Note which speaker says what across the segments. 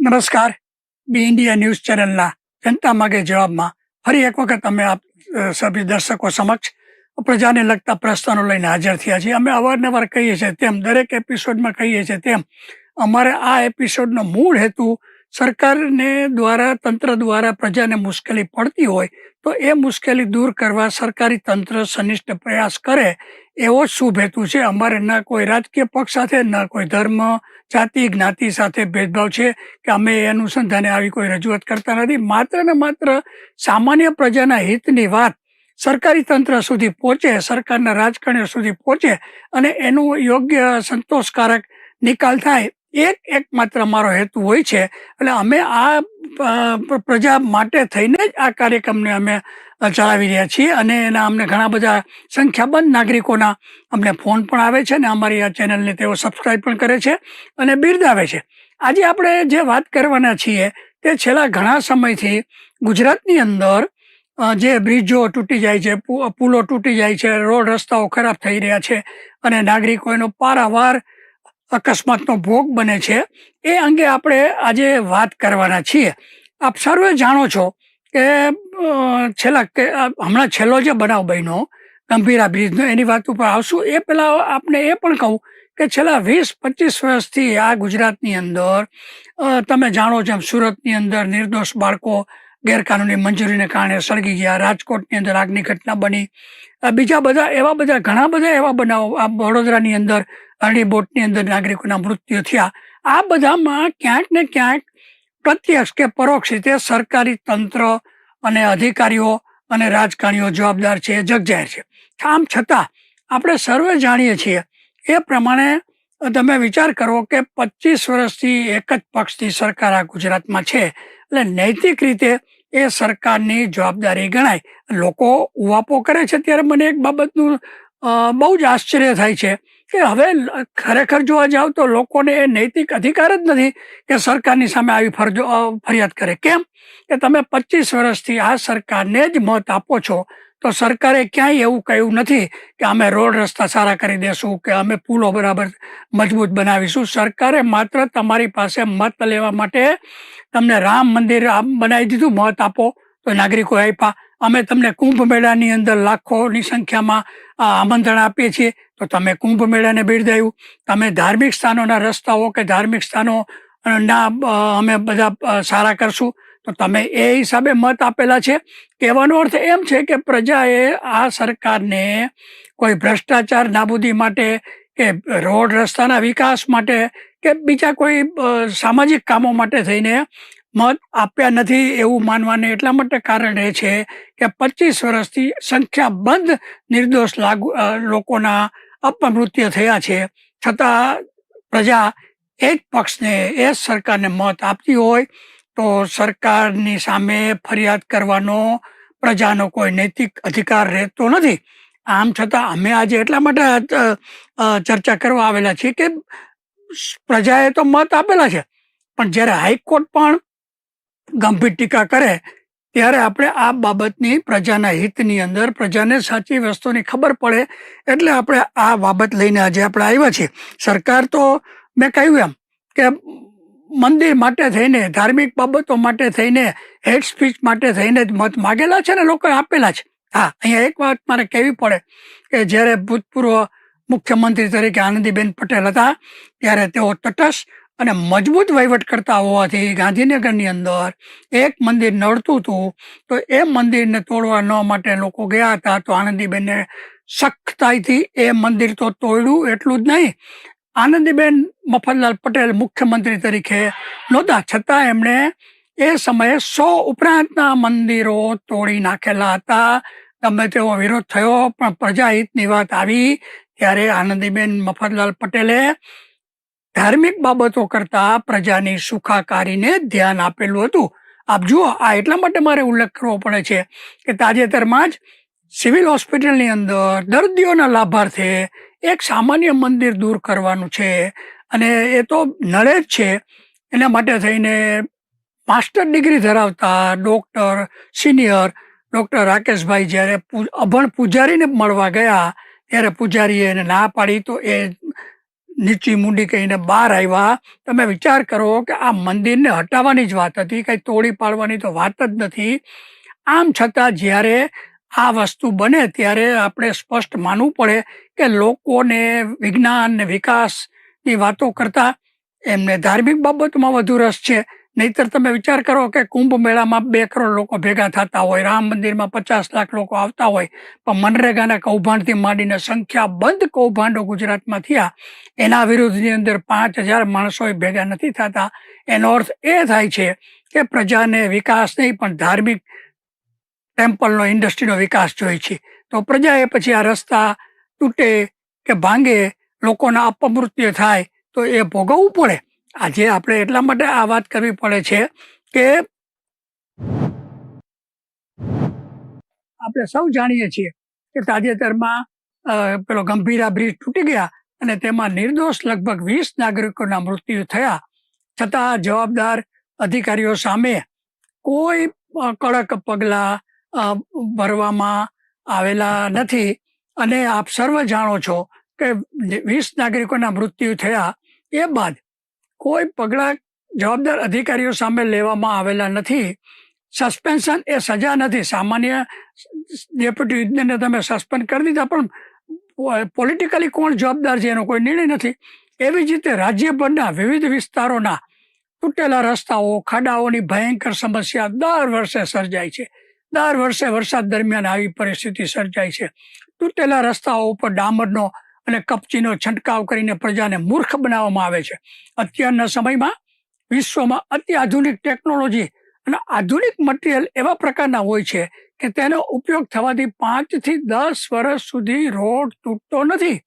Speaker 1: નમસ્કાર. બી India news ચેનલના જનતા માગે જવાબમાં ફરી એક વખત અમે આપ સભ્ય દર્શકો સમક્ષ પ્રજાને લગતા પ્રશ્નો લઈને હાજર થયા છીએ. અમે અવારનવાર કહીએ છીએ તેમ, દરેક એપિસોડમાં કહીએ છીએ તેમ, અમારે આ એપિસોડનો મૂળ હેતુ સરકારને દ્વારા, તંત્ર દ્વારા પ્રજાને મુશ્કેલી પડતી હોય તો એ મુશ્કેલી દૂર કરવા સરકારી તંત્ર સનિષ્ઠ પ્રયાસ કરે એવો શુભ હેતુ છે. અમારે ન કોઈ રાજકીય પક્ષ સાથે, ન કોઈ ધર્મ જાતિ જ્ઞાતિ સાથે ભેદભાવ છે કે અમે એ અનુસંધાને આવી કોઈ રજૂઆત કરતા નથી. માત્ર ને માત્ર સામાન્ય પ્રજાના હિતની વાત સરકારી તંત્ર સુધી પહોંચે, સરકારના રાજકારણીઓ સુધી પહોંચે અને એનું યોગ્ય સંતોષકારક નિકાલ થાય એક એકમાત્ર મારો હેતુ હોય છે. એટલે અમે આ પ્રજા માટે થઈને જ આ કાર્યક્રમને અમે ચલાવી રહ્યા છીએ અને એના અમને ઘણા બધા સંખ્યાબંધ નાગરિકોના અમને ફોન પણ આવે છે અને અમારી આ ચેનલને તેઓ સબસ્ક્રાઈબ પણ કરે છે અને બિરદાવે છે. આજે આપણે જે વાત કરવાના છીએ તે છેલ્લા ઘણા સમયથી ગુજરાતની અંદર જે બ્રિજો તૂટી જાય છે પુલો તૂટી જાય છે, રોડ રસ્તાઓ ખરાબ થઈ રહ્યા છે અને નાગરિકો એનો પારાવાર અકસ્માતનો ભોગ બને છે, એ અંગે આપણે આજે વાત કરવાના છીએ. આપ સર્વે જાણો છો કે છેલ્લા કે હમણાં છેલ્લો જે બનાવ બન્યો, ગંભીરા બ્રિજનો એની વાત ઉપર આવશું, એ પહેલાં આપને એ પણ કહું કે છેલ્લા વીસ, પચીસ વર્ષથી આ ગુજરાતની અંદર તમે જાણો છો એમ સુરતની અંદર નિર્દોષ બાળકો ગેરકાનૂની મંજૂરીને કારણે સળગી ગયા, રાજકોટની અંદર આગની ઘટના બની. બીજા બધા, એવા બધા, ઘણા બધા એવા બનાવો, આ વડોદરાની અંદર અરણી બોટની અંદર નાગરિકોના મૃત્યુ થયા. આ બધામાં ક્યાંક ને ક્યાંક પ્રત્યક્ષ કે પરોક્ષ રીતે સરકારી તંત્ર અને અધિકારીઓ અને રાજકારણીઓ જવાબદાર છે જગજાહેર છે. આમ છતાં, આપણે સર્વે જાણીએ છીએ, એ પ્રમાણે તમે વિચાર કરો કે પચીસ વર્ષથી એક જ પક્ષની સરકાર આ ગુજરાતમાં છે. એટલે નૈતિક રીતે એ સરકારની જવાબદારી ગણાય. લોકો ઉવાપો કરે છે, ત્યારે મને એક બાબતનું બહુ જ આશ્ચર્ય થાય છે. કે હવે ખરેખર જોવા જાવ તો લોકોને એ નૈતિક અધિકાર જ નથી કે સરકારની સામે આવી ફરજો ફરિયાદ કરે. કેમ? કે તમે પચીસ વર્ષથી આ સરકારને જ મત આપો છો, તો સરકારે ક્યાંય એવું કહ્યું નથી કે અમે રોડ રસ્તા સારા કરી દેશું, કે અમે પુલો બરાબર મજબૂત બનાવીશું. સરકારે માત્ર તમારી પાસે મત લેવા માટે તમને રામ મંદિર બનાવી દીધું, મત આપો. તો નાગરિકો આપ્યા અમે તમને કુંભ મેળાની અંદર લાખોની સંખ્યામાં આમંત્રણ આપીએ છીએ. તો તમે કુંભ મેળાને બિરદાવ્યું તમે ધાર્મિક સ્થાનોના રસ્તાઓ કે ધાર્મિક સ્થાનો ના અમે બધા સારા કરશું. તો તમે એ હિસાબે મત આપેલા છે. કહેવાનો અર્થ એમ છે કે પ્રજાએ આ સરકારને કોઈ ભ્રષ્ટાચાર નાબૂદી માટે કે રોડ રસ્તાના વિકાસ માટે કે બીજા કોઈ સામાજિક કામો માટે થઈને મત આપ્યા નથી એવું માનવાને એટલા માટે કારણ એ છે કે પચીસ વર્ષથી સંખ્યાબંધ નિર્દોષ લાગુ લોકોના અપમૃત્યુ થયા છે. છતાં પ્રજા એ જ પક્ષને એ જ સરકારને મત આપતી હોય તો સરકારની સામે ફરિયાદ કરવાનો પ્રજાનો કોઈ નૈતિક અધિકાર રહેતો નથી. આમ છતાં અમે આજે એટલા માટે ચર્ચા કરવા આવેલા છીએ કે પ્રજાએ તો મત આપેલા છે. પણ જ્યારે હાઈકોર્ટ પણ ગંભીર ટીકા કરે, ત્યારે આપણે આ બાબતની પ્રજાના હિતની અંદર પ્રજાને સાચી વસ્તુની ખબર પડે એટલે આપણે આ બાબત લઈને આજે આપણે આવ્યા છીએ. સરકાર તો મેં કહ્યું એમ કે મંદિર માટે થઈને, ધાર્મિક બાબતો માટે થઈને હેડ સ્પીચ માટે થઈને જ મત માગેલા છે ને લોકોએ આપેલા છે. હા, અહીંયા એક વાત મારે કહેવી પડે કે જ્યારે ભૂતપૂર્વ મુખ્યમંત્રી તરીકે આનંદીબેન પટેલ હતા, ત્યારે તેઓ તટસ્થ અને મજબૂત વહીવટ કરતા હોવાથી ગાંધીનગરની અંદર એક મંદિર નડતું હતું. તો એ મંદિરને તોડવા ન માટે લોકો ગયા હતા. તો આનંદીબેનને સખ્તાઈથી એ મંદિર તો તોડ્યું એટલું જ નહીં. આનંદીબેન મફતલાલ પટેલ મુખ્યમંત્રી તરીકે નહોતા. છતાં એમણે એ સમયે સો ઉપરાંતના મંદિરો તોડી નાખેલા હતા. ગમે તેવો વિરોધ થયો, પણ પ્રજાહિતની વાત આવી ત્યારે આનંદીબેન મફતલાલ પટેલે ધાર્મિક બાબતો કરતા પ્રજાની સુખાકારીને ધ્યાન આપેલું હતું. આપ જુઓ, આ એટલા માટે મારે ઉલ્લેખ કરવો પડે છે કે તાજેતરમાં જ સિવિલ હોસ્પિટલની અંદર દર્દીઓના લાભાર્થે એક સામાન્ય મંદિર દૂર કરવાનું છે અને એ તો નળે જ છે. એના માટે થઈને માસ્ટર ડિગ્રી ધરાવતા ડૉક્ટર, સિનિયર, ડૉક્ટર રાકેશભાઈ જ્યારે અભણ પૂજારીને મળવા ગયા, ત્યારે પૂજારીએ એને ના પાડી તો એ નીચી મૂંડી કહીને બહાર આવ્યા. તમે વિચાર કરો કે આ મંદિરને હટાવવાની જ વાત હતી, કંઈ તોડી પાડવાની તો વાત જ નથી. આમ છતાં જ્યારે આ વસ્તુ બને ત્યારે આપણે સ્પષ્ટ માનવું પડે કે લોકોને વિજ્ઞાન ને વિકાસની વાતો કરતાં એમને ધાર્મિક બાબતમાં વધુ રસ છે. નહીતર તમે વિચાર કરો કે કુંભ મેળામાં બે કરોડ લોકો ભેગા થતા હોય, રામ મંદિરમાં પચાસ લાખ લોકો આવતા હોય, પણ મનરેગાના કૌભાંડથી માંડીને સંખ્યાબંધ કૌભાંડો ગુજરાતમાં થયા. એના વિરુદ્ધની અંદર પાંચ હજાર માણસોએ ભેગા નથી થતા. એનો અર્થ એ થાય છે કે પ્રજાને વિકાસ નહીં, પણ ધાર્મિક ટેમ્પલનો, ઇન્ડસ્ટ્રીનો વિકાસ જોઈએ છે. તો પ્રજાએ પછી આ રસ્તા તૂટે કે ભાંગે, લોકોના અપમૃત્યુ થાય, તો એ ભોગવવું પડે. આજે આપણે એટલા માટે આ વાત કરવી પડે છે કે આપણે સૌ જાણીએ છીએ કે તાજેતરમાં પેલો ગંભીરા બ્રિજ તૂટી ગયા અને તેમાં નિર્દોષ લગભગ વીસ નાગરિકોના મૃત્યુ થયા. છતાં જવાબદાર અધિકારીઓ સામે કોઈ કડક પગલાં ભરવામાં આવેલા નથી. અને આપ સર્વ જાણો છો કે વીસ નાગરિકોના મૃત્યુ થયા એ બાદ કોઈ પગલાં જવાબદાર અધિકારીઓ સામે લેવામાં આવેલા નથી. સસ્પેન્શન એ સજા નથી. સામાન્ય ડેપ્યુટી યુદ્ધને તમે સસ્પેન્ડ કરી દીધા, પણ પોલિટિકલી કોણ જવાબદાર છે એનો કોઈ નિર્ણય નથી. એવી જ રીતે રાજ્યભરના વિવિધ વિસ્તારોના તૂટેલા રસ્તાઓ, ખાડાઓની ભયંકર સમસ્યા દર વર્ષે સર્જાય છે. દર વર્ષે વરસાદ દરમિયાન આવી પરિસ્થિતિ સર્જાય છે. તૂટેલા રસ્તાઓ ઉપર ડામરનો અને કપચીનો છંટકાવ કરીને પ્રજાને મૂર્ખ બનાવવામાં આવે છે. અત્યારના સમયમાં વિશ્વમાં અત્યાધુનિક ટેકનોલોજી અને આધુનિક મટીરિયલ એવા પ્રકારના હોય છે કે તેનો ઉપયોગ થવાથી પાંચથી દસ વર્ષ સુધી રોડ તૂટતો નથી.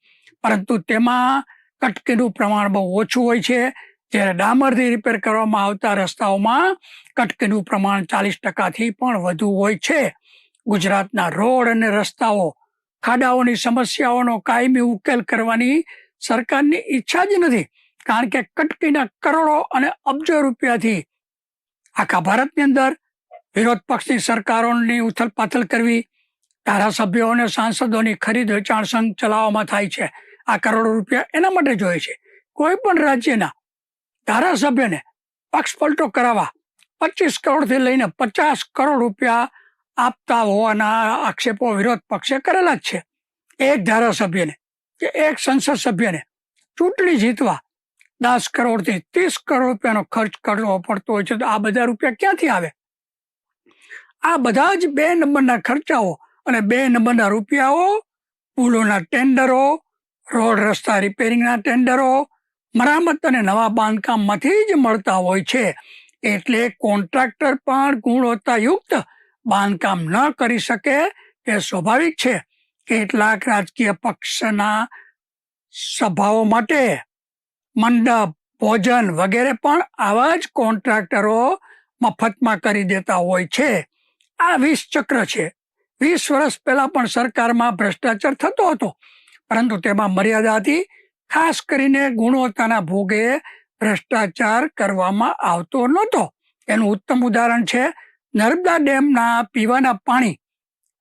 Speaker 1: પરંતુ તેમાં કટકીનું પ્રમાણ બહુ ઓછું હોય છે. જ્યારે ડામરથી રિપેર કરવામાં આવતા રસ્તાઓમાં કટકીનું પ્રમાણ ચાલીસ ટકાથી પણ વધુ હોય છે. ગુજરાતના રોડ અને રસ્તાઓ ખાડાઓની સમસ્યાઓનો કાયમી ઉકેલ કરવાની સરકારની ઈચ્છા જ નથી. કારણ કે કટકીના કરોડો અને અબજો રૂપિયાથી આખા ભારતની અંદર વિરોધ પક્ષની સરકારોની ઉથલપાથલ કરવી, ધારાસભ્યો અને સાંસદોની ખરીદ વેચાણ સંઘ ચલાવવામાં થાય છે. આ કરોડો રૂપિયા એના માટે જોઈએ છે. કોઈ પણ રાજ્યના ધારાસભ્યને પક્ષ પલટો કરાવવા પચીસ કરોડથી લઈને પચાસ કરોડ રૂપિયા આપતા હોવાના આક્ષેપો વિરોધ પક્ષે કરેલા જ છે. એક ધારાસભ્યને કે એક સંસદ સભ્યને ચૂંટણી જીતવા દસ કરોડથી ત્રીસ કરોડ રૂપિયાનો ખર્ચ કરવો પડતો હોય છે તો આ બધા રૂપિયા ક્યાંથી આવે? આ બધા જ બે નંબરના ખર્ચાઓ અને બે નંબરના રૂપિયાઓ પુલોના ટેન્ડરો, રોડ રસ્તા રિપેરિંગના ટેન્ડરો, મરામત અને નવા બાંધકામમાંથી જ મળતા હોય છે. એટલે કોન્ટ્રાક્ટર પણ ગુણવત્તાયુક્ત બાંધકામ ન કરી શકે એ સ્વાભાવિક છે. કેટલાક રાજકીય પક્ષના સભાઓ માટે મંડપ, ભોજન વગેરે પણ આવા જ કોન્ટ્રાક્ટરો મફતમાં કરી દેતા હોય છે. આ વીસ ચક્ર છે. વીસ વર્ષ પહેલા પણ સરકારમાં ભ્રષ્ટાચાર થતો હતો, પરંતુ તેમાં મર્યાદા હતી. ખાસ કરીને ગુણવત્તાના ભોગે ભ્રષ્ટાચાર કરવામાં આવતો નહોતો. એનું ઉત્તમ ઉદાહરણ છે નર્મદા ડેમના પીવાના પાણી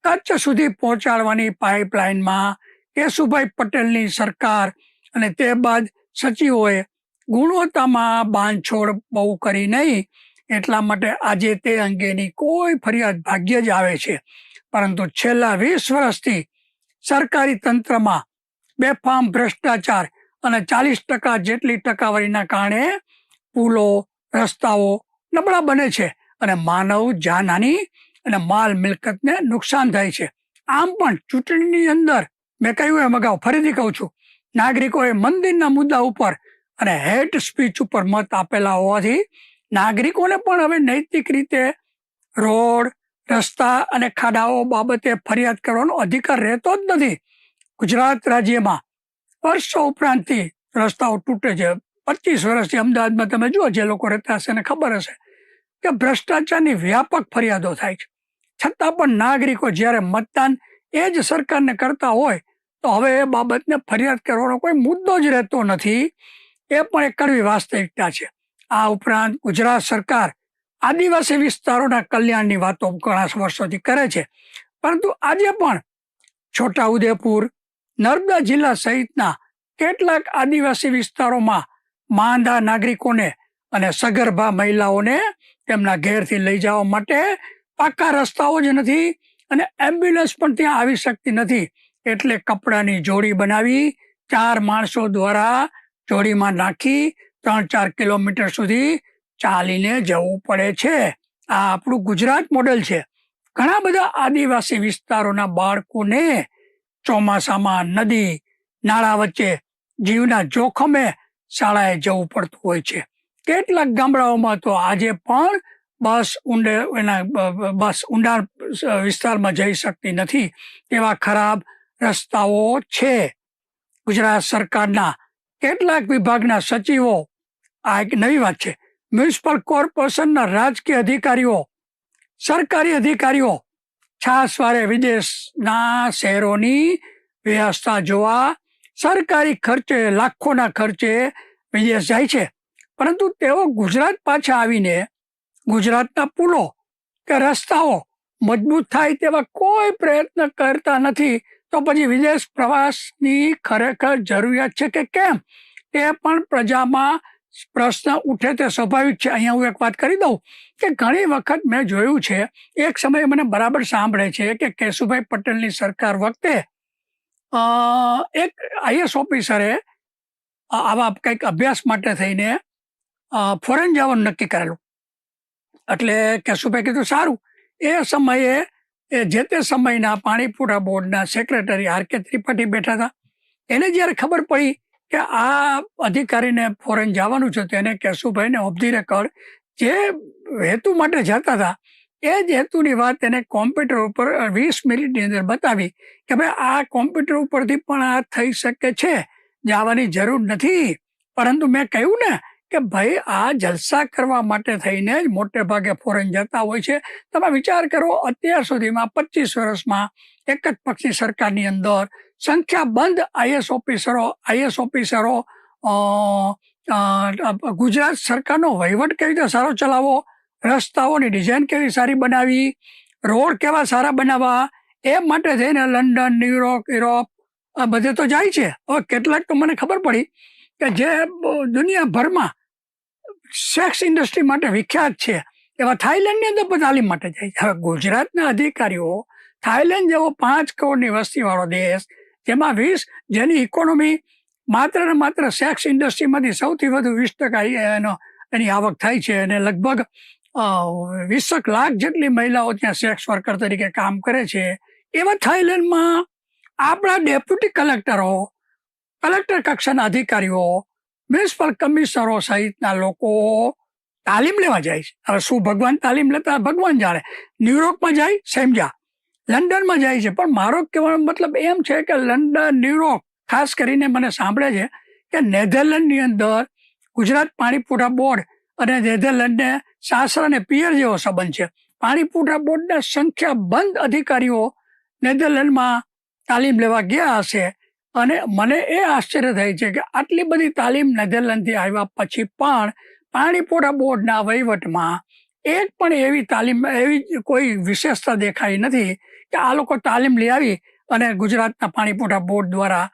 Speaker 1: કચ્છ સુધી પહોંચાડવાની પાઇપલાઇનમાં કેશુભાઈ પટેલની સરકાર અને તે બાદ સચિવોએ ગુણવત્તામાં બાંધછોડ બહુ કરી નહીં, એટલા માટે આજે તે અંગેની કોઈ ફરિયાદ ભાગ્ય જ આવે છે. પરંતુ છેલ્લા વીસ વર્ષથી સરકારી તંત્રમાં બેફામ ભ્રષ્ટાચાર અને ચાલીસ ટકા જેટલી ટકાવારીના કારણે પુલો, રસ્તાઓ નબળા બને છે. અને માનવ જાનહાની અને માલ મિલકતને નુકસાન થાય છે. આમ પણ ચૂંટણીની અંદર મેં કહ્યું એમ અગાઉ, ફરીથી કહું છું, નાગરિકોએ મંદિરના મુદ્દા ઉપર અને હેટ સ્પીચ ઉપર મત આપેલા હોવાથી નાગરિકોને પણ હવે નૈતિક રીતે રોડ, રસ્તા અને ખાડાઓ બાબતે ફરિયાદ કરવાનો અધિકાર રહેતો જ નથી. ગુજરાત રાજ્યમાં વર્ષો ઉપરાંતથી રસ્તાઓ તૂટે છે. પચીસ વર્ષથી અમદાવાદમાં તમે જુઓ જે લોકો રહેતા હશે એને ખબર હશે. કે ભ્રષ્ટાચારની વ્યાપક ફરિયાદો થાય છે. છતાં પણ નાગરિકો જ્યારે મતદાન એ જ સરકારને કરતા હોય, તો હવે એ બાબતને ફરિયાદ કરવાનો કોઈ મુદ્દો જ રહેતો નથી. એ પણ એક કડવી વાસ્તવિકતા છે. આ ઉપરાંત ગુજરાત સરકાર આદિવાસી વિસ્તારોના કલ્યાણની વાતો ઘણા વર્ષોથી કરે છે. પરંતુ આજે પણ છોટા ઉદેપુર નર્મદા જિલ્લા સહિતના કેટલાક આદિવાસી વિસ્તારોમાં માંદા નાગરિકોને અને સગર્ભા મહિલાઓને તેમના ઘેરથી લઈ જવા માટે પાકા રસ્તાઓ જ નથી અને એમ્બ્યુલન્સ પણ ત્યાં આવી શકતી નથી. એટલે કપડાની જોડી બનાવી ચાર માણસો દ્વારા જોડીમાં નાખી ત્રણ ચાર કિલોમીટર સુધી ચાલીને જવું પડે છે. આ આપણું ગુજરાત મોડેલ છે. ઘણા બધા આદિવાસી વિસ્તારોના બાળકોને ચોમાસામાં નદી, નાળા વચ્ચે જીવના જોખમે શાળાએ જવું પડતું હોય છે. કેટલાક ગામડાઓમાં તો આજે પણ બસ ઊંડે એના, બસ ઊંડાણ વિસ્તારમાં જઈ શકતી નથી એવા ખરાબ રસ્તાઓ છે. ગુજરાત સરકારના કેટલાક વિભાગના સચિવો, આ એક નવી વાત છે, મ્યુનિસિપલ કોર્પોરેશનના રાજકીય અધિકારીઓ, સરકારી અધિકારીઓ છાસવારે વિદેશના શહેરોની વ્યવસ્થા જોવા સરકારી ખર્ચે, લાખોના ખર્ચે વિદેશ જાય છે. પરંતુ તેઓ ગુજરાત પાછા આવીને ગુજરાતના પુલો કે રસ્તાઓ મજબૂત થાય તેવા કોઈ પ્રયત્ન કરતા નથી, તો પછી વિદેશ પ્રવાસની ખરેખર જરૂરિયાત છે કે કેમ? તે પણ પ્રજામાં પ્રશ્ન ઉઠે તે સ્વાભાવિક છે. અહીંયા હું એક વાત કરી દઉં કે ઘણી વખત મેં જોયું છે, એક સમયે મને બરાબર સાંભળે છે કે કેશુભાઈ પટેલની સરકાર વખતે એક આઈએસ ઓફિસરે આવા કંઈક અભ્યાસ માટે થઈને ફોરેન જવાનું નક્કી કરેલું. એટલે કેશુભાઈ કીધું, સારું. એ સમયે, એ જે તે સમયના પાણીપુરા બોર્ડના સેક્રેટરી આર કે ત્રિપાઠી બેઠા હતા. એને જ્યારે ખબર પડી કે આ અધિકારીને ફોરેન જવાનું છે તેને કેશુભાઈને ઓફ ધી રેકોર્ડ જે હેતુ માટે જતા હતા, એ જ હેતુની વાત એને કોમ્પ્યુટર ઉપર વીસ મિનિટની અંદર બતાવી કે ભાઈ, આ કોમ્પ્યુટર ઉપરથી પણ આ થઈ શકે છે, જવાની જરૂર નથી. પરંતુ મેં કહ્યું ને કે ભાઈ આ જલસા કરવા માટે થઈને જ મોટે ભાગે ફોરેન જતા હોય છે. તમે વિચાર કરો, અત્યાર સુધીમાં પચીસ વર્ષમાં એક જ પક્ષની સરકારની અંદર સંખ્યાબંધ આઈએસ ઓફિસરો આઈએસ ઓફિસરો ગુજરાત સરકારનો વહીવટ કેવી રીતે સારો ચલાવવો રસ્તાઓની ડિઝાઇન કેવી સારી બનાવી, રોડ કેવા સારા બનાવવા, એ માટે થઈને લંડન, ન્યુયોર્ક, યુરોપ, આ બધે તો જાય છે. હવે કેટલાક તો મને ખબર પડી કે જે દુનિયાભરમાં સેક્સ ઇન્ડસ્ટ્રી માટે વિખ્યાત છે. એવા થાઈલેન્ડની અંદર પણ તાલીમ માટે જાય છે. હવે ગુજરાતના અધિકારીઓ થાઈલેન્ડ જેવો પાંચ કરોડની વસ્તીવાળો દેશ, જેમાં વીસ જેની ઇકોનોમી માત્ર ને માત્ર સેક્સ ઇન્ડસ્ટ્રીમાંથી સૌથી વધુ વીસ ટકા એનો, એની આવક થાય છે અને લગભગ વીસ લાખ જેટલી મહિલાઓ ત્યાં સેક્સ વર્કર તરીકે કામ કરે છે. એવા થાઈલેન્ડમાં આપણા ડેપ્યુટી કલેક્ટરો કલેક્ટર કક્ષાના અધિકારીઓ મ્યુનિસિપલ કમિશનરો સહિતના લોકો તાલીમ લેવા જાય છે. હવે શું ભગવાન તાલીમ લેતા? ભગવાન જાણે. ન્યુયોર્કમાં જાય સેમજા લંડનમાં જાય છે. પણ મારો કહેવાનો મતલબ એમ છે કે લંડન, ન્યુયોર્ક, ખાસ કરીને મને સાંભળે છે કે નેધરલેન્ડની અંદર ગુજરાત પાણીપુરા બોર્ડ અને નેધરલેન્ડને સાસરા અને પિયર જેવો સંબંધ છે. પાણીપુરા બોર્ડના સંખ્યાબંધ અધિકારીઓ નેધરલેન્ડમાં તાલીમ લેવા ગયા હશે. અને મને એ આશ્ચર્ય થાય છે કે આટલી બધી તાલીમ નેધરલેન્ડથી આવ્યા પછી પણ પાણીપુરા બોર્ડના વહીવટમાં એક પણ એવી તાલીમ, એવી કોઈ વિશેષતા દેખાઈ નથી કે આ લોકો તાલીમ લઈ આવી અને ગુજરાતના પાણીપોટા બોર્ડ દ્વારા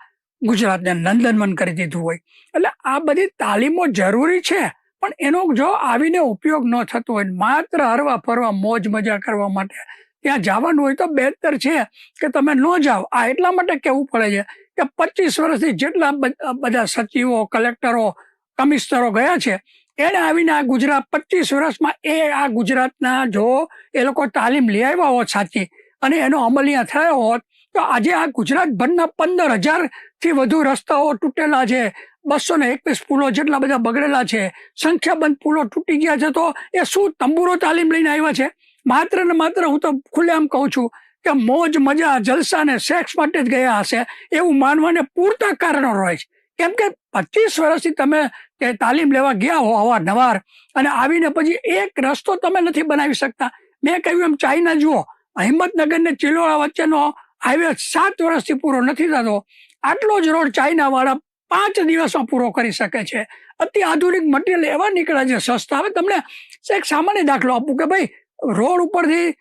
Speaker 1: ગુજરાતને નંદનવન કરી દીધું હોય. એટલે આ બધી તાલીમો જરૂરી છે, પણ એનો જો આવીને ઉપયોગ ન થતો હોય, માત્ર હરવા ફરવા, મોજ મજા કરવા માટે ત્યાં જવાનું હોય તો બહેતર છે કે તમે ન જાઓ. આ એટલા માટે કહેવું પડે છે કે પચીસ વર્ષથી જેટલા બધા સચિવો, કલેક્ટરો, કમિશનરો ગયા છે, એને આવીને આ ગુજરાત, પચીસ વર્ષમાં એ આ ગુજરાતના જો એ લોકો તાલીમ લઈ આવ્યા હોત સાચી અને એનો અમલ થયો હોત, તો આજે આ ગુજરાતભરના પંદર હજારથી વધુ રસ્તાઓ તૂટેલા છે, બસો ને એકવીસ પુલો જેટલા બધા બગડેલા છે, સંખ્યાબંધ પુલો તૂટી ગયા છે, તો એ શું તંબુરો તાલીમ લઈને આવ્યા છે? માત્ર ને માત્ર હું તો ખુલ્લેઆમ કહું છું કે મોજ, મજા, જલસા ને સેક્સ માટે જ ગયા હશે. એવું માનવાને પૂરતા કારણો રહે છે. કેમ કે પચીસ વર્ષથી તમે તે તાલીમ લેવા ગયા હો અવારનવાર અને આવીને પછી એક રસ્તો તમે નથી બનાવી શકતા. મેં કહ્યું એમ, ચાઇના જુઓ હિંમતનગર ને ચિલોડા વચ્ચેનો હાઈવે સાત વર્ષથી પૂરો નથી થતો. આટલો જ રોડ ચાઇનાવાળા પાંચ દિવસમાં પૂરો કરી શકે છે. અતિ આધુનિક મટીરિયલ એવા નીકળ્યા છે, સસ્તા. હવે તમને એક સામાન્ય દાખલો આપું કે ભાઈ, રોડ ઉપરથી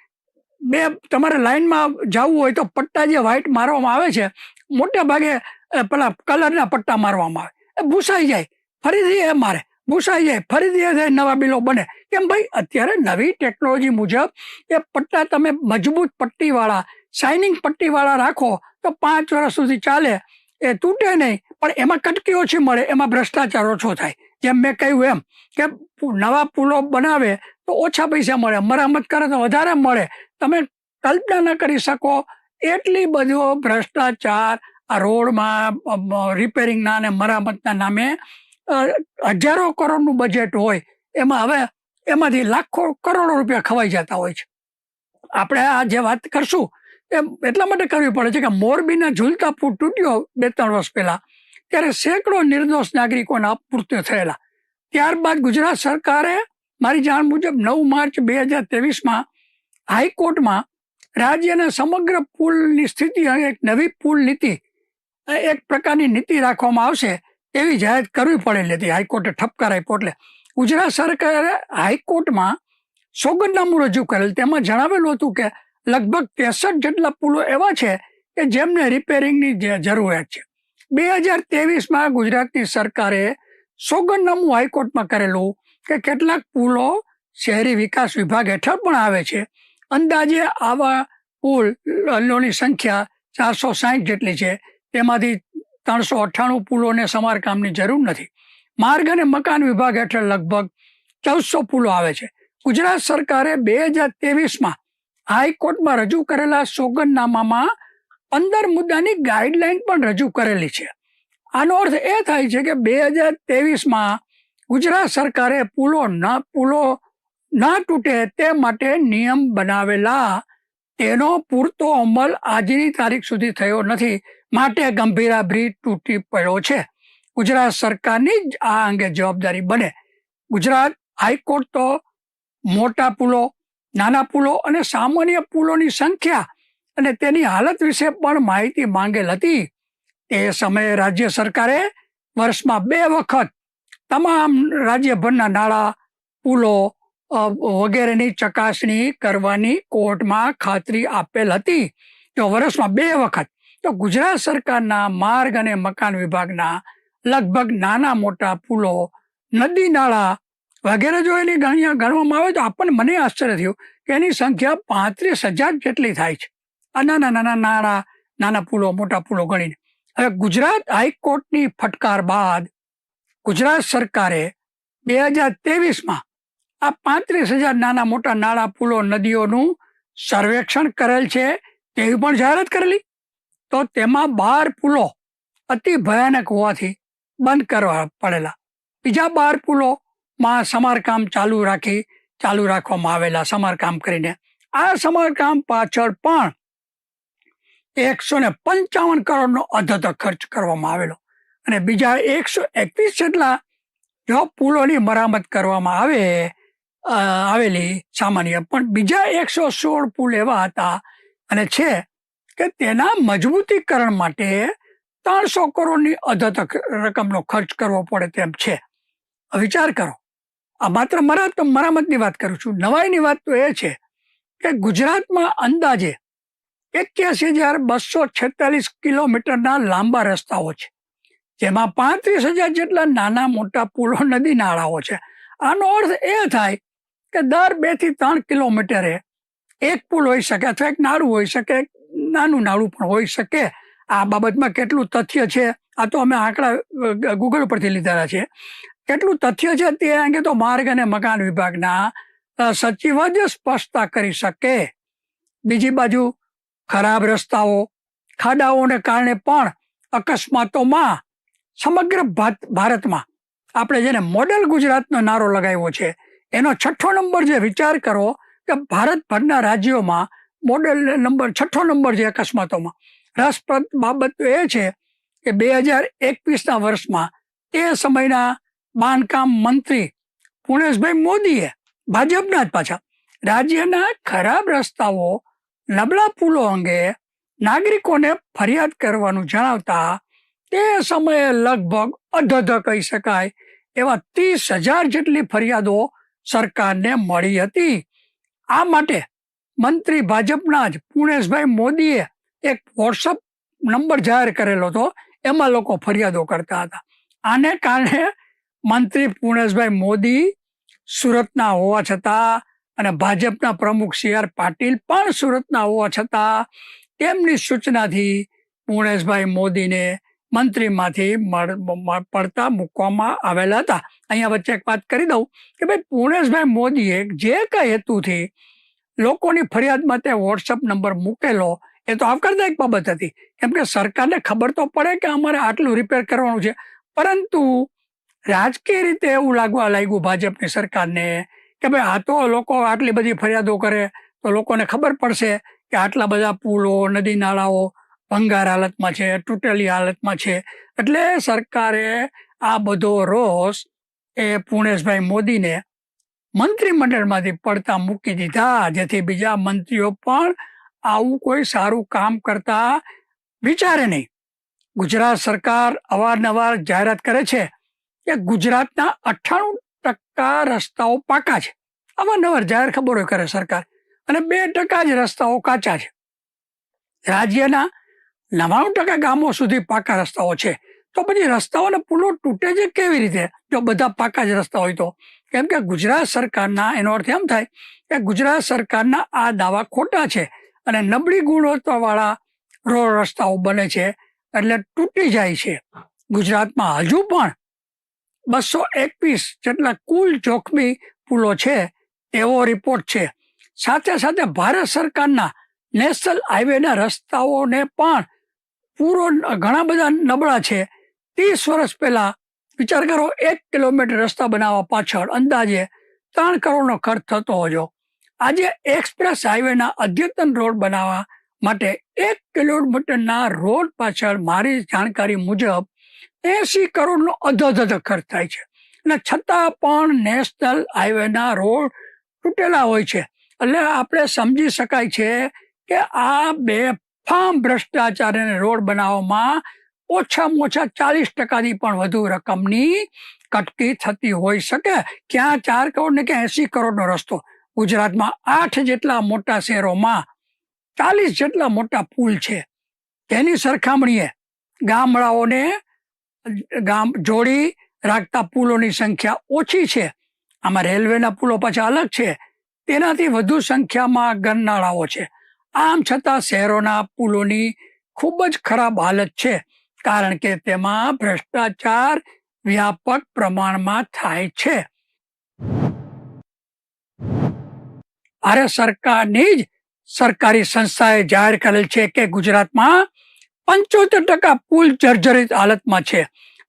Speaker 1: બે તમારે લાઇનમાં જવું હોય તો પટ્ટા જે વ્હાઇટ મારવામાં આવે છે, મોટે ભાગે પેલા કલરના પટ્ટા મારવામાં આવે. એ ભૂસાઈ જાય, ફરીથી એ મારે, ભૂસાઈ જાય, ફરીથી એ થાય, નવા બિલો બને. કેમ ભાઈ, અત્યારે નવી ટેકનોલોજી મુજબ એ પટ્ટા તમે મજબૂત પટ્ટીવાળા શાઇનિંગ પટ્ટીવાળા રાખો તો પાંચ વર્ષ સુધી ચાલે, એ તૂટે નહીં, પણ એમાં કટકી ઓછી મળે, એમાં ભ્રષ્ટાચાર ઓછો થાય. જેમ મેં કહ્યું એમ, કે નવા પુલો બનાવે તો ઓછા પૈસા મળે, મરામત કરે તો વધારે મળે તમે કલ્પના ન કરી શકો એટલી બધો ભ્રષ્ટાચાર આ રોડમાં રિપેરિંગના અને મરામતના નામે હજારો કરોડનું બજેટ હોય, એમાં હવે એમાંથી લાખો કરોડો રૂપિયા ખવાઈ જતા હોય છે. આપણે આ જે વાત કરશું એ એટલા માટે કરવી પડે છે કે મોરબીના ઝૂલતા પુલ તૂટ્યો બે ત્રણ વર્ષ પહેલાં, ત્યારે સેંકડો નિર્દોષ નાગરિકોના મૃત્યુ થયેલા. ત્યારબાદ ગુજરાત સરકારે મારી જાણ મુજબ નવ માર્ચ બે હજાર ત્રેવીસમાં હાઈકોર્ટમાં રાજ્યના સમગ્ર પુલની સ્થિતિ અને એક નવી પુલ નીતિ એક પ્રકારની નીતિ રાખવામાં આવશે એવી જાહેરાત કરવી પડેલી હતી. હાઈકોર્ટે ઠપકાર આપ્યો એટલે ગુજરાત સરકારે હાઈકોર્ટમાં સોગંદનામું રજૂ કરેલ. તેમાં જણાવેલું હતું કે લગભગ ત્રેસઠ જેટલા પુલો એવા છે કે જેમને રિપેરિંગની જરૂરિયાત છે. બે હજાર ત્રેવીસમાં ગુજરાતની સરકારે સોગંદનામું હાઈકોર્ટમાં કરેલું કે કેટલાક પુલો શહેરી વિકાસ વિભાગ હેઠળ પણ આવે છે. અંદાજે આવા પુલોની સંખ્યા ચારસો સાહીઠ જેટલી છે. તેમાંથી ત્રણસો અઠ્ઠાણું પુલોને સમારકામની જરૂર નથી. માર્ગ અને મકાન વિભાગ હેઠળ લગભગ ચૌદસો પુલો આવે છે. ગુજરાત સરકારે બે હજાર ત્રેવીસમાં હાઈકોર્ટમાં રજૂ કરેલા સોગંદનામામાં પંદર મુદ્દાની ગાઈડલાઈન પણ રજૂ કરેલી છે. આનો અર્થ એ થાય છે કે બે હજાર ત્રેવીસમાં ગુજરાત સરકારે પુલો ન પુલો ના તૂટે તે માટે નિયમ બનાવેલા. તેનો પૂરતો અમલ આજની તારીખ સુધી થયો નથી. માટે ગંભીરા બ્રિજ તૂટી પડ્યો છે. ગુજરાત સરકારની જ આ અંગે જવાબદારી બને. ગુજરાત હાઈકોર્ટ તો મોટા પુલો, નાના પુલો અને સામાન્ય પુલોની સંખ્યા અને તેની હાલત વિશે પણ માહિતી માંગેલ હતી. તે સમયે રાજ્ય સરકારે વર્ષમાં બે વખત તમામ રાજ્યભરના નાળા પુલો વગેરેની ચકાસણી કરવાની કોર્ટમાં ખાતરી આપેલ હતી. તો વર્ષમાં બે વખત. તો ગુજરાત સરકારના માર્ગ અને મકાન વિભાગના લગભગ નાના મોટા પુલો, નદી નાળા વગેરે જો એની ગણ્યા ગણવામાં આવે તો આપણને મને આશ્ચર્ય થયું કે એની સંખ્યા પાંત્રીસ હજાર જેટલી થાય છે. નાના નાના નાળા, નાના પુલો, મોટા પુલો ગણીને. હવે ગુજરાત હાઈકોર્ટની ફટકાર બાદ ગુજરાત સરકારે બે હજાર ત્રેવીસમાં આ પાંત્રીસ હજાર નાના મોટા નાળા પુલો નદીઓનું સર્વેક્ષણ કરેલ છે, તેવી પણ જાહેરાત કરેલી. તો તેમાં બાર પુલો અતિ ભયાનક હોવાથી બંધ કરવા પડેલા. બીજા બાર પુલોમાં સમારકામ ચાલુ રાખી, ચાલુ રાખવામાં આવેલા સમારકામ કરીને. આ સમારકામ પાછળ પણ એકસો ને પંચાવન કરોડનો અધધ ખર્ચ કરવામાં આવેલો. અને બીજા એકસો એકવીસ જેટલા જો પુલોની મરામત કરવામાં આવે આવેલી સામાન્ય. પણ બીજા એકસો સોળ પુલ એવા હતા અને છે કે તેના મજબૂતીકરણ માટે ત્રણસો કરોડની અધત રકમનો ખર્ચ કરવો પડે તેમ છે. વિચાર કરો. આ માત્ર મરાત મરામતની વાત કરું છું. નવાઈની વાત તો એ છે કે ગુજરાતમાં અંદાજે એક્યાસી હજાર બસો છેતાલીસ કિલોમીટરના લાંબા રસ્તાઓ છે, જેમાં પાંત્રીસ હજાર જેટલા નાના મોટા પુલો નદી નાળાઓ છે. આનો અર્થ એ થાય કે દર બેથી ત્રણ કિલોમીટરે એક પુલ હોઈ શકે અથવા એક નાળું હોઈ શકે નાનું નાળું પણ હોઈ શકે. આ બાબતમાં કેટલું તથ્ય છે? આ તો અમે આંકડા ગૂગલ પરથી લીધેલા છે. કેટલું તથ્ય છે તે અંગે તો માર્ગ અને મકાન વિભાગના સચિવ જ સ્પષ્ટતા કરી શકે. બીજી બાજુ, ખરાબ રસ્તાઓ ખાડાઓને કારણે પણ અકસ્માતોમાં સમગ્ર ભારતમાં આપણે જેને મોડેલ ગુજરાતનો નારો લગાવ્યો છે એનો છઠ્ઠો નંબર જે વિચાર કરો કે ભારતભરના રાજ્યોમાં મોડેલ નંબર છઠ્ઠો નંબર છે અકસ્માતોમાં. રસપ્રદ બાબત એ છે કે બે હજાર એકવીસના વર્ષમાં તે સમયના બાંધકામ મંત્રી પુણેશભાઈ મોદીએ ભાજપના જ પાછા રાજ્યના ખરાબ રસ્તાઓ, નબળા પુલો અંગે નાગરિકોને ફરિયાદ કરવાનું જણાવતા તે સમયે લગભગ અધધ કહી શકાય એવા ત્રીસ હજાર જેટલી ફરિયાદો સરકારને મળી હતી. આ માટે મંત્રી ભાજપના જ પુણેશભાઈ મોદીએ એક વોટ્સઅપ નંબર જાહેર કરેલો હતો. એમાં લોકો ફરિયાદો કરતા હતા. આને કારણે મંત્રી પુણેશભાઈ મોદી સુરતના હોવા છતાં અને ભાજપના પ્રમુખ સી આર પાટીલ પણ સુરતના હોવા છતાં તેમની સૂચનાથી પુણેશભાઈ મોદીને મંત્રીમાંથી પડતા મૂકવામાં આવેલા હતા. અહીંયા વચ્ચે એક વાત કરી દઉં કે ભાઈ પૂર્ણેશભાઈ મોદીએ જે કઈ હેતુથી લોકોની ફરિયાદમાં તે વોટ્સઅપ નંબર મૂકેલો, એ તો આવકારદાયક બાબત હતી. કેમ કે સરકારને ખબર તો પડે કે અમારે આટલું રિપેર કરવાનું છે. પરંતુ રાજકીય રીતે એવું લાગવા લાગ્યું ભાજપની સરકારને કે ભાઈ આ તો લોકો આટલી બધી ફરિયાદો કરે, તો લોકોને ખબર પડશે કે આટલા બધા પુલો, નદી નાળાઓ ભંગાર હાલતમાં છે, તૂટેલી હાલતમાં છે. એટલે સરકારે આ બધો રોષ એ પુણેશભાઈ મોદીને મંત્રીમંડળમાંથી પડતા મૂકી દીધા, જેથી બીજા મંત્રીઓ પણ આવું કોઈ સારું કામ કરતા વિચારે નહીં. ગુજરાત સરકાર અવારનવાર જાહેરાત કરે છે કે ગુજરાતના અઠ્ઠાણું ટકા રસ્તાઓ પાકા છે. અવારનવાર જાહેર ખબરો કરે સરકાર અને બે ટકા જ રસ્તાઓ કાચા છે. રાજ્યના નવાણું ટકા ગામો સુધી પાકા રસ્તાઓ છે. તો પછી રસ્તાઓને પુલો તૂટે છે કેવી રીતે? જો બધા પાકા જ રસ્તા હોય તો. કેમ કે ગુજરાત સરકારના, એનો અર્થ એમ થાય કે ગુજરાત સરકારના આ દાવા ખોટા છે અને નબળી ગુણવત્તાવાળા રોડ રસ્તાઓ બને છે એટલે તૂટી જાય છે. ગુજરાતમાં હજુ પણ બસો એકવીસ જેટલા કુલ જોખમી પુલો છે એવો રિપોર્ટ છે. સાથે સાથે ભારત સરકારના નેશનલ હાઈવેના રસ્તાઓને પણ પૂરો ઘણા બધા નબળા છે. ત્રીસ વર્ષ પહેલાં વિચાર કરો, એક કિલોમીટર રસ્તા બનાવવા પાછળ અંદાજે ત્રણ કરોડનો ખર્ચ થતો હતો. આજે એક્સપ્રેસ હાઈવેના અદ્યતન રોડ બનાવવા માટે એક કિલોમીટરના રોડ પાછળ મારી જાણકારી મુજબ એસી કરોડનો અધોધધ ખર્ચ થાય છે. અને છતાં પણ નેશનલ હાઈવેના રોડ તૂટેલા હોય છે. એટલે આપણે સમજી શકાય છે કે આ બે ફામ ભ્રષ્ટાચાર અને રોડ બનાવવામાં ઓછામાં ઓછા ચાલીસ ટકાથી પણ વધુ રકમની કટકી થતી હોઈ શકે. ક્યાં ચાર કરોડ ને ક્યાં એસી કરોડનો રસ્તો? ગુજરાતમાં આઠ જેટલા મોટા શહેરોમાં ચાલીસ જેટલા મોટા પુલ છે. તેની સરખામણીએ ગામડાઓને ગામ જોડી રાખતા પુલોની સંખ્યા ઓછી છે. આમાં રેલવેના પુલો પાછા અલગ છે. તેનાથી વધુ સંખ્યામાં ગરનાળાઓ છે. આમ છતાં શહેરોના પુલોની ખૂબ જ ખરાબ હાલત છે, કારણ કે તેમાં ભ્રષ્ટાચાર વ્યાપક પ્રમાણમાં થાય છે. ભારત સરકારની જ સરકારી સંસ્થાએ જાહેર કરેલ છે કે ગુજરાતમાં પંચોતેર ટકા પુલ જર્જરિત હાલતમાં છે.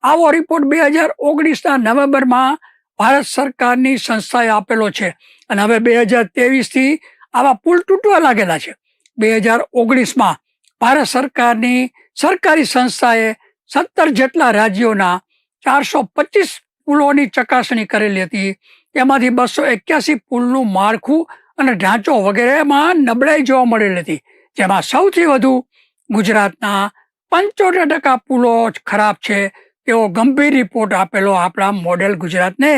Speaker 1: આવો રિપોર્ટ બે હજાર ઓગણીસના નવેમ્બરમાં ભારત સરકારની સંસ્થાએ આપેલો છે અને હવે બે હજાર ત્રેવીસથી આવા પુલ તૂટવા લાગેલા છે. બે હજાર ઓગણીસમાં ભારત સરકારની સરકારી સંસ્થાએ સત્તર જેટલા રાજ્યોના ચારસો પચીસ પુલોની ચકાસણી કરેલી હતી. તેમાંથી બસો એક્યાસી પુલનું માળખું અને ઢાંચો વગેરેમાં નબળાઈ જોવા મળેલી હતી. જેમાં સૌથી વધુ ગુજરાતના પંચોતેર ટકા પુલો ખરાબ છે તેવો ગંભીર રિપોર્ટ આપેલો આપણા મોડેલ ગુજરાતને.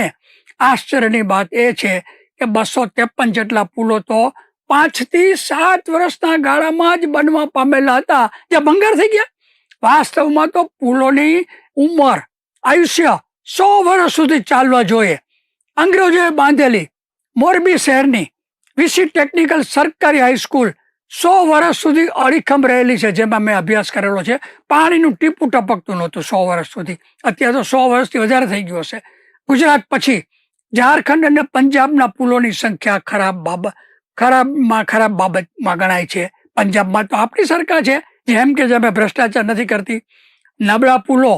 Speaker 1: આશ્ચર્યની વાત એ છે કે બસો ત્રેપન જેટલા પુલો તો પાંચથી સાત વર્ષના ગાળામાં જ બનવા પામેલા હતા. જે ભંગાર થઈ ગયા? વાસ્તવમાં તો પુલોની ઉંમર, આયુષ્ય સો વર્ષ સુધી ચાલવા જોઈએ. અંગ્રેજોએ બાંધેલી મોરબી શહેરની વિસી ટેકનિકલ સરકારી હાઈસ્કૂલ સો વર્ષ સુધી અડીખમ રહેલી છે, જેમાં મેં અભ્યાસ કરેલો છે. પાણીનું ટીપું ટપકતું નહોતું સો વર્ષ સુધી. અત્યારે તો સો વર્ષથી વધારે થઈ ગયું હશે. ગુજરાત પછી ઝારખંડ અને પંજાબના પુલોની સંખ્યા ખરાબ બાબત ખરાબમાં ખરાબ બાબતમાં ગણાય છે. પંજાબમાં તો આપણી સરકાર છે. જેમ કે જેમ ભ્રષ્ટાચાર નથી કરતી, નબળા પુલો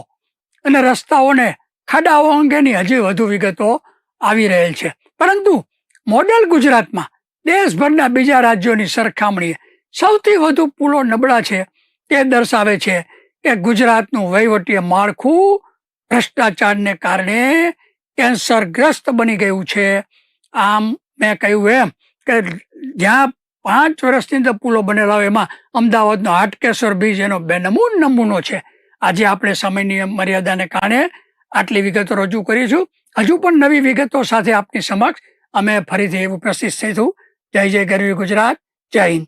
Speaker 1: અને રસ્તાઓને ખાડાઓ અંગેની હજી વધુ વિગતો આવી રહેલ છે. પરંતુ મોડેલ ગુજરાતમાં દેશભરના બીજા રાજ્યોની સરખામણીએ સૌથી વધુ પુલો નબળા છે તે દર્શાવે છે કે ગુજરાતનું વહીવટીય માળખું ભ્રષ્ટાચારને કારણે કેન્સરગ્રસ્ત બની ગયું છે. આમ મેં કહ્યું એમ કે જ્યાં પાંચ વર્ષની અંદર પુલો બનેલા હોય, એમાં અમદાવાદનો હાટકેશ્વર બ્રિજ એનો બેનમૂન નમૂનો છે. આજે આપણે સમયની મર્યાદાને કારણે આટલી વિગતો રજૂ કરીશું. હજુ પણ નવી વિગતો સાથે આપની સમક્ષ અમે ફરીથી પ્રસિદ્ધ થઈશું. જય જય ગરવી ગુજરાત, જય હિન્દ.